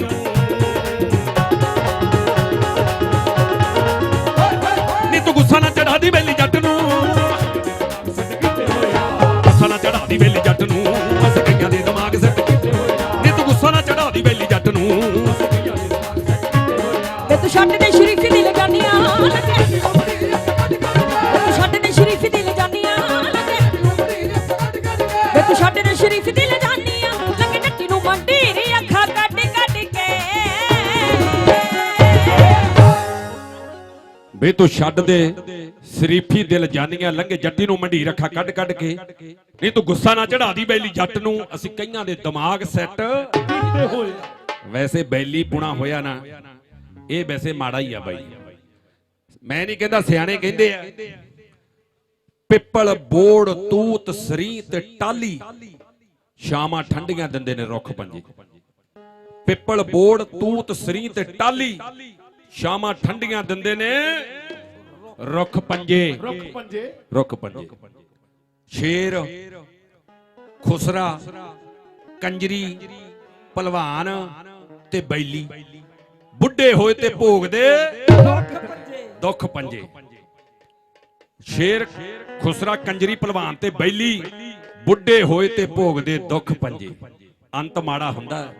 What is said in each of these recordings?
ਨੂੰ ਨੀ ਵੇ ਤੂੰ ਛੱਡ ਦੇ। ਸ਼ਰੀਫੀ ਦਿਲ ਜਾਨੀਆਂ ਲੰਘੇ, ਜੱਟੀ ਨੂੰ ਮੰਡੀ ਰੱਖਾ ਕੱਢ ਕੱਢ ਕੇ। ਨਹੀਂ ਤੂੰ ਗੁੱਸਾ ਨਾ ਚੜਾ ਬੈਲੀ ਜੱਟ ਨੂੰ। ਅਸੀਂ ਕਈਆਂ ਦੇ ਦਿਮਾਗ ਸੈੱਟ। ਵੈਸੇ ਬੈਲੀ ਪੁਣਾ ਹੋਇਆ ਨਾ, ਇਹ ਵੈਸੇ ਮਾੜਾ ਹੀ ਆ ਬਾਈ। ਮੈਂ ਨਹੀਂ ਕਹਿੰਦਾ ਸਿਆਣੇ ਕਹਿੰਦੇ ਆ। ਪਿੱਪਲ, ਬੋੜ, ਤੂਤ ਸਰੀ ਤੇ ਟਾਲੀ। ਸ਼ਾਮਾਂ ਠੰਡੀਆਂ ਦਿੰਦੇ ਨੇ ਰੁੱਖ ਪੰਜੇ। ਪਿੱਪਲ, ਬੋੜ, ਤੂਤ ਸਰੀ ਤੇ ਟਾਲੀ। ਸ਼ਾਮਾਂ ਠੰਡੀਆਂ ਦਿੰਦੇ ਨੇ। ਰੁੱਖ ਪੰਜੇ। ਰੁੱਖ ਪੰਜੇ। ਰੁੱਖ ਪੰਜੇ। ਸ਼ੇਰ ਖੁਸਰਾ ਕੰਜਰੀ ਪਹਿਲਵਾਨ ਤੇ ਬੈਲੀ। ਬੁੱਢੇ ਹੋਏ ਤੇ ਭੋਗਦੇ। ਦੁੱਖ ਪੰਜੇ। ਸ਼ੇਰ ਖੁਸਰਾ ਕੰਜਰੀ ਪਹਿਲਵਾਨ ਤੇ ਬੈਲੀ। ਬੁੱਢੇ ਹੋਏ ਤੇ ਭੋਗਦੇ ਦੁੱਖ ਪੰਜੇ। ਅੰਤ ਮਾੜਾ ਹੁੰਦਾ।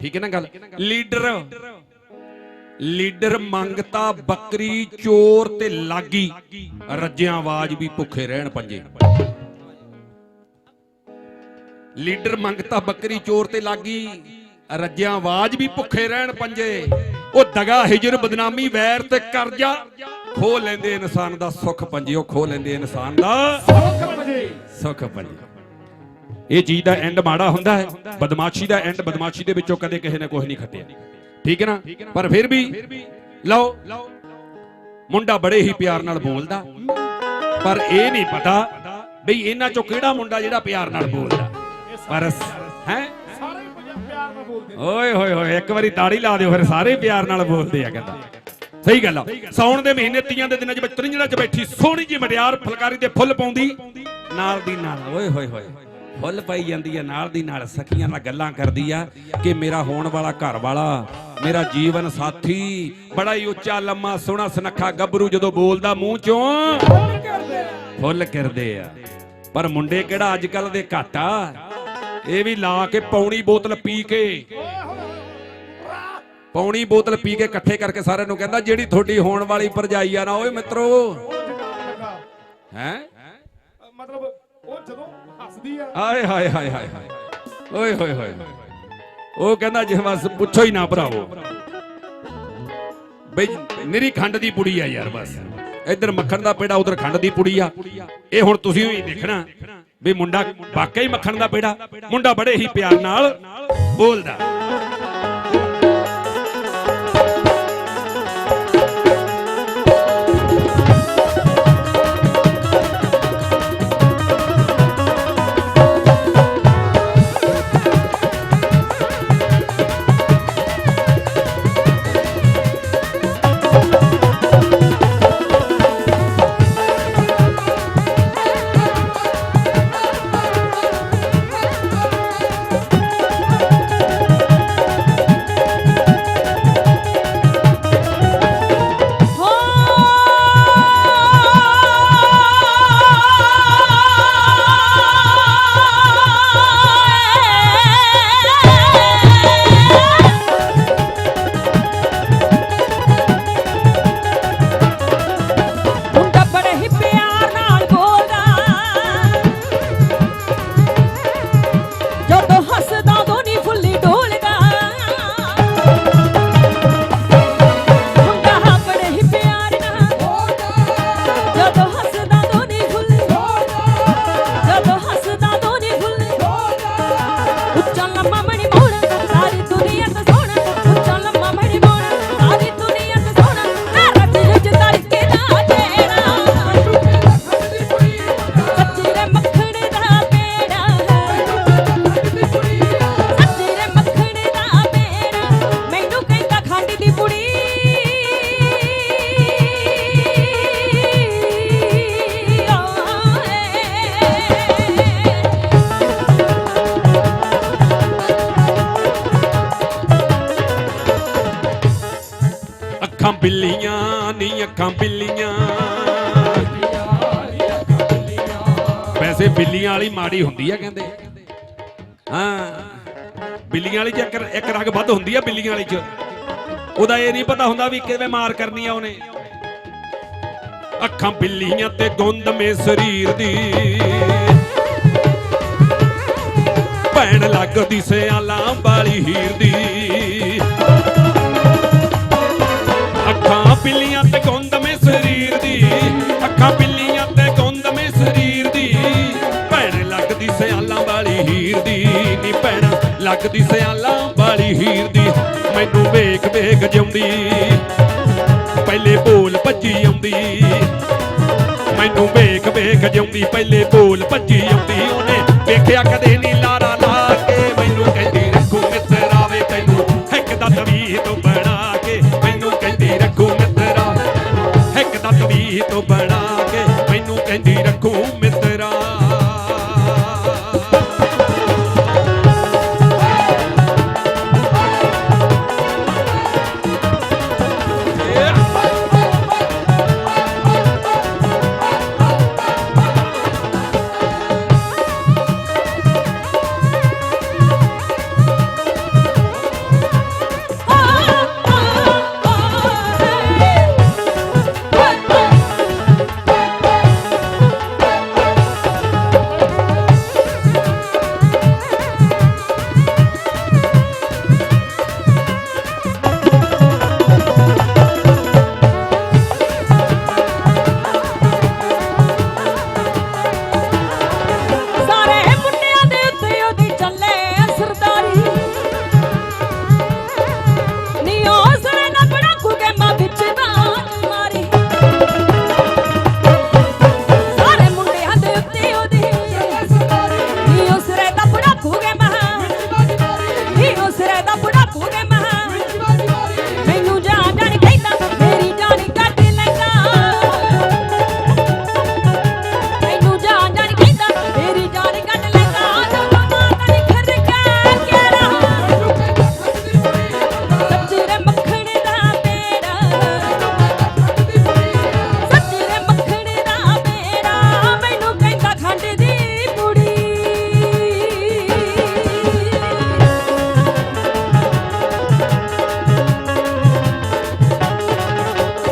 ਠੀਕ ਹੈ ਨਾ ਗੱਲ? ਲੀਡਰ ਲੀਡਰ ਮੰਗਤਾ ਬੱਕਰੀ ਚੋਰ ਤੇ ਲਾਗੀ। ਰੱਜਿਆਂ ਆਵਾਜ਼ ਵੀ ਭੁੱਖੇ ਰਹਿਣ ਪੰਜੇ। ਲੀਡਰ ਮੰਗਤਾ ਬੱਕਰੀ ਚੋਰ ਤੇ ਲਾਗੀ। ਰੱਜਿਆਂ ਆਵਾਜ਼ ਵੀ ਭੁੱਖੇ ਰਹਿਣ ਪੰਜੇ। ਉਹ ਦਗਾ ਹਿਜਰ ਬਦਨਾਮੀ ਵੈਰ ਤੇ ਕਰਜ਼ਾ। ਖੋ ਲੈਂਦੇ ਇਨਸਾਨ ਦਾ ਸੁੱਖ ਪੰਜੇ ਉਹ ਖੋ ਲੈਂਦੇ ਇਨਸਾਨ ਦਾ ਰੁੱਖ ਪੰਜੇ। ਸੁੱਖ ਪੰਜੇ। ਇਹ ਚੀਜ਼ ਦਾ ਐਂਡ ਮਾੜਾ ਹੁੰਦਾ ਹੈ। ਬਦਮਾਸ਼ੀ ਦਾ ਐਂਡ ਬਦਮਾਸ਼ੀ ਦੇ ਵਿੱਚੋਂ ਕਦੇ ਕਿਸੇ ਨੇ ਕੁਝ ਨਹੀਂ ਖੱਟਿਆ। ਠੀਕ ਹੈ ਨਾ? ਪਰ ਫਿਰ ਵੀ ਲਓ ਮੁੰਡਾ ਬੜੇ ਹੀ ਪਿਆਰ ਨਾਲ ਬੋਲਦਾ। ਪਰ ਇਹ ਨਹੀਂ ਪਤਾ ਬਈ ਇਹਨਾਂ ਚੋਂ ਕਿਹੜਾ ਮੁੰਡਾ ਜਿਹੜਾ ਪਿਆਰ ਨਾਲ ਬੋਲਦਾ। ਪਰ ਹੈ? ਸਾਰੇ ਪੰਜਾਬ ਪਿਆਰ ਨਾਲ ਬੋਲਦੇ ਨੇ। ਓਏ ਹੋਏ ਹੋਏ ਇੱਕ ਵਾਰੀ ਤਾੜੀ ਲਾ ਦਿਓ ਫਿਰ ਸਾਰੇ ਪਿਆਰ ਨਾਲ ਬੋਲਦੇ ਆ ਕਹਿੰਦਾ। ਸਹੀ ਗੱਲ ਆ। ਸੌਣ ਦੇ ਮਹੀਨੇ ਤੀਆਂ ਦੇ ਦਿਨਾਂ 'ਚ ਵਿੱਚ ਤ੍ਰਿੰਜਣਾ 'ਚ ਬੈਠੀ ਸੋਹਣੀ ਜੀ ਮਟਿਆਰ ਫੁਲਕਾਰੀ ਦੇ ਫੁੱਲ ਪਾਉਂਦੀ। ਨਾਲ ਦੀ ਨਾਲ। ਓਏ ਹੋਏ ਹੋਏ। ਫੁੱਲ ਪਾਈ ਜਾਂਦੀ ਹੈ ਨਾਲ ਦੀ ਨਾਲ ਸਖੀਆਂ ਨਾਲ ਗੱਲਾਂ ਕਰਦੀ ਆ ਕਿ ਮੇਰਾ ਹੋਣ ਵਾਲਾ ਘਰ ਵਾਲਾ, ਮੇਰਾ ਜੀਵਨ ਸਾਥੀ ਬੜਾ ਹੀ ਉੱਚਾ, ਲੰਮਾ, ਸੋਹਣਾ, ਸੁਨੱਖਾ, ਗੱਭਰੂ ਜਦੋਂ ਬੋਲਦਾ ਮੂੰਹ ਚੋਂ ਫੁੱਲ ਕਰਦੇ ਆ। ਪਰ ਮੁੰਡੇ ਕਿਹੜਾ ਅੱਜ ਕੱਲ ਦੇ ਘੱਟ ਆ? ਇਹ ਵੀ ਲਾ ਕੇ ਪੌਣੀ ਬੋਤਲ ਪੀ ਕੇ। ਪੌਣੀ ਬੋਤਲ ਪੀ ਕੇ ਇਕੱਠੇ ਕਰਕੇ ਸਾਰਿਆਂ ਨੂੰ ਕਹਿੰਦਾ, ਜਿਹੜੀ ਤੁਹਾਡੀ ਹੋਣ ਵਾਲੀ ਭਰਜਾਈ ਆ ਨਾ, ਓਏ ਮਿੱਤਰੋ। ਉਹ ਜਗਾ ਜਗਾ ਹੈ? ਮਤਲਬ ਉਹ ਜਦੋਂ ਹੱਸਦੀ ਆ। ਆਏ ਹਾਏ ਹਾਏ ਹਾਏ ਓਏ, ਹੋਏ ਹੋਏ ਉਹ ਕਹਿੰਦਾ ਜੇ ਬਸ ਪੁੱਛੋ ਹੀ ਨਾ ਭਰਾਵੋ। ਬਈ ਨਿਰੀ ਖੰਡ ਦੀ ਪੁੜੀ ਆ ਯਾਰ ਬਸ। ਇੱਧਰ ਮੱਖਣ ਦਾ ਪੇੜਾ, ਉਧਰ ਖੰਡ ਦੀ ਪੁੜੀ ਆ। ਇਹ ਹੁਣ ਤੁਸੀਂ ਹੀ ਦੇਖਣਾ ਵੀ ਮੁੰਡਾ ਵਾਕਈ ਮੱਖਣ ਦਾ ਪੇੜਾ। ਮੁੰਡਾ ਬੜੇ ਹੀ ਪਿਆਰ ਨਾਲ ਬੋਲਦਾ। ਅੱਖਾਂ ਬਿੱਲੀਆਂ। ਵੈਸੇ ਬਿੱਲੀਆਂ ਵਾਲੀ ਮਾੜੀ ਹੁੰਦੀ ਆ ਕਹਿੰਦੇ। ਹਾਂ। ਬਿੱਲੀਆਂ ਵਾਲੀ ਚ ਇੱਕ ਰਗ ਵੱਧ ਹੁੰਦੀ ਆ ਬਿੱਲੀਆਂ ਵਾਲੀ ਚ। ਉਹਦਾ ਇਹ ਨਹੀਂ ਪਤਾ ਹੁੰਦਾ ਵੀ ਕਿਵੇਂ ਮਾਰ ਕਰਨੀ ਆ ਉਹਨੇ। ਅੱਖਾਂ ਬਿੱਲੀਆਂ ਤੇ ਗੁੰਦ ਮੇ ਸਰੀਰ ਦੀ। ਭੈਣ ਲੱਗਦੀ ਸਿਆਲਾਂ ਵਾਲੀ ਹੀਰ ਦੀ। ਲੱਗਦੀ ਸਿਆਲਾਂ ਵਾਲੀ ਹੀਰ ਦੀ। ਮੈਨੂੰ ਵੇਖ ਵੇਖ ਜਿਉਂਦੀ। ਪਹਿਲੇ ਬੋਲ ਭੱਜੀ ਆਉਂਦੀ। ਮੈਨੂੰ ਵੇਖ ਵੇਖ ਜਿਉਂਦੀ, ਪਹਿਲੇ ਬੋਲ ਭੱਜੀ ਆਉਂਦੀ। ਉਹਨੇ ਵੇਖਿਆ ਕਦੇ ਨਹੀਂ ਲਾਰਾ ਲਾ ਕੇ। ਮੈਨੂੰ ਕਹਿੰਦੀ, ਰੱਖੂ ਮਿੱਤਰਾਵੇ ਤੈਨੂੰ। ਇੱਕ ਦਾ ਤਵੀਹ ਤੋਂ ਬਣਾ ਕੇ। ਮੈਨੂੰ ਕਹਿੰਦੀ, ਰੱਖੂ ਮਿੱਤਰਾ ਇੱਕ ਦਾ ਤਵੀਹ ਤੋਂ ਬਣਾ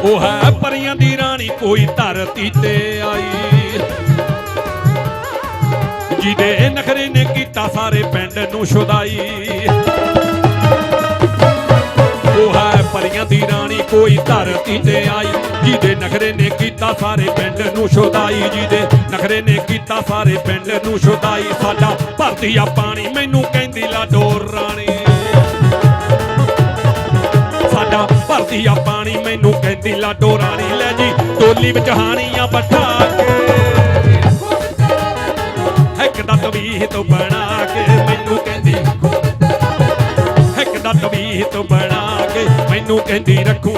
ਉਹ ਹੈ ਪਰੀਆਂ ਦੀ ਰਾਣੀ ਕੋਈ ਧਰਤੀ ਤੇ ਆਈ। ਜਿਹਦੇ ਨਖਰੇ ਨੇ ਕੀਤਾ ਸਾਰੇ ਪਿੰਡ ਨੂੰ ਛੁਦਾਈ ਉਹ ਹੈ ਪਰੀਆਂ ਦੀ ਰਾਣੀ ਕੋਈ ਧਰਤੀ ਤੇ ਆਈ। ਜਿਹਦੇ ਨਖਰੇ ਨੇ ਕੀਤਾ ਸਾਰੇ ਪਿੰਡ ਨੂੰ ਛੁਦਾਈ ਜਿਹਦੇ ਨਖਰੇ ਨੇ ਕੀਤਾ ਸਾਰੇ ਪਿੰਡ ਨੂੰ ਛੁਦਾਈ ਸਾਡਾ ਭਰਦੀ ਆ ਪਾਣੀ, ਮੈਨੂੰ ਕਹਿੰਦੀ ਲਾਡੋਰ ਰਾਣੀ। ਸਾਡਾ ਭਰਦੀ ਆ ਪਾਣੀ, ਮੈਨੂੰ ਕਹਿੰਦੀ ਡੋਰਾ ਨਹੀਂ ਲੈ ਜੀ, ਟੋਲੀ ਵਿੱਚ ਹਾਣੀਆਂ ਬਠਾ ਕੇ। ਇੱਕ ਦਾ ਤਵੀਹ ਤੋਂ ਬਣਾ ਕੇ ਮੈਨੂੰ ਕਹਿੰਦੀ, ਇੱਕ ਦਾ ਤਵੀਹ ਤੋਂ ਬਣਾ ਕੇ ਮੈਨੂੰ ਕਹਿੰਦੀ, ਰੱਖੂ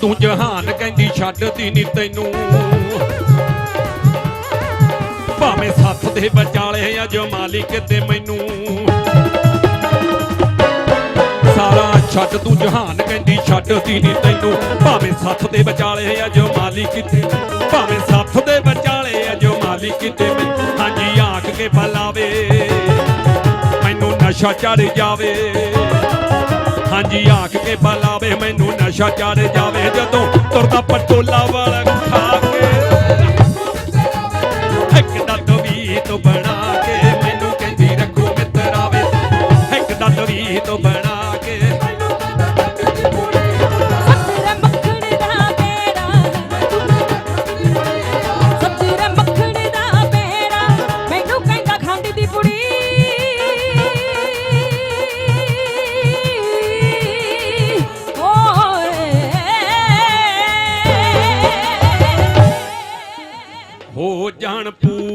ਤੂੰ ਜਹਾਨ ਕਹਿੰਦੀ ਛੱਡਦੀ ਨਹੀਂ ਤੈਨੂੰ। ਭਾਵੇਂ ਸੱਥ ਦੇ ਵਿਚਾਲੇ ਆ ਜੋ ਮਾਲਿਕ ਤੇ ਮੈਨੂੰ। ਸਾਰਾ ਛੱਡ ਤੂੰ ਜਹਾਨ ਕਹਿੰਦੀ ਛੱਡਦੀ ਨਹੀਂ ਤੈਨੂੰ। ਭਾਵੇਂ ਸੱਥ ਦੇ ਵਿਚਾਲੇ ਆ ਜੋ ਮਾਲਿਕ ਤੇ ਭਾਵੇਂ ਸੱਥ ਦੇ ਵਿਚਾਲੇ ਆ ਜੋ ਮਾਲਿਕ ਤੇ ਮੈਨੂੰ। ਹਾਂਜੀ, ਆਖ ਕੇ ਬਲਾਵੇ। ਮੈਨੂੰ ਨਸ਼ਾ ਚੜ ਜਾਵੇ। ਹਾਂਜੀ ਆਖ ਕੇ ਬਲਾਵੇ ਮੈਨੂੰ ਨਸ਼ਾ ਚੜ ਜਾਵੇ। ਜਦੋਂ ਤੁਰਦਾ ਪਟੋਲਾ ਵਾਲਾ ਓਏ ਹੋ ਜਾਣ ਪੂਰੀਆਂ ਜੇ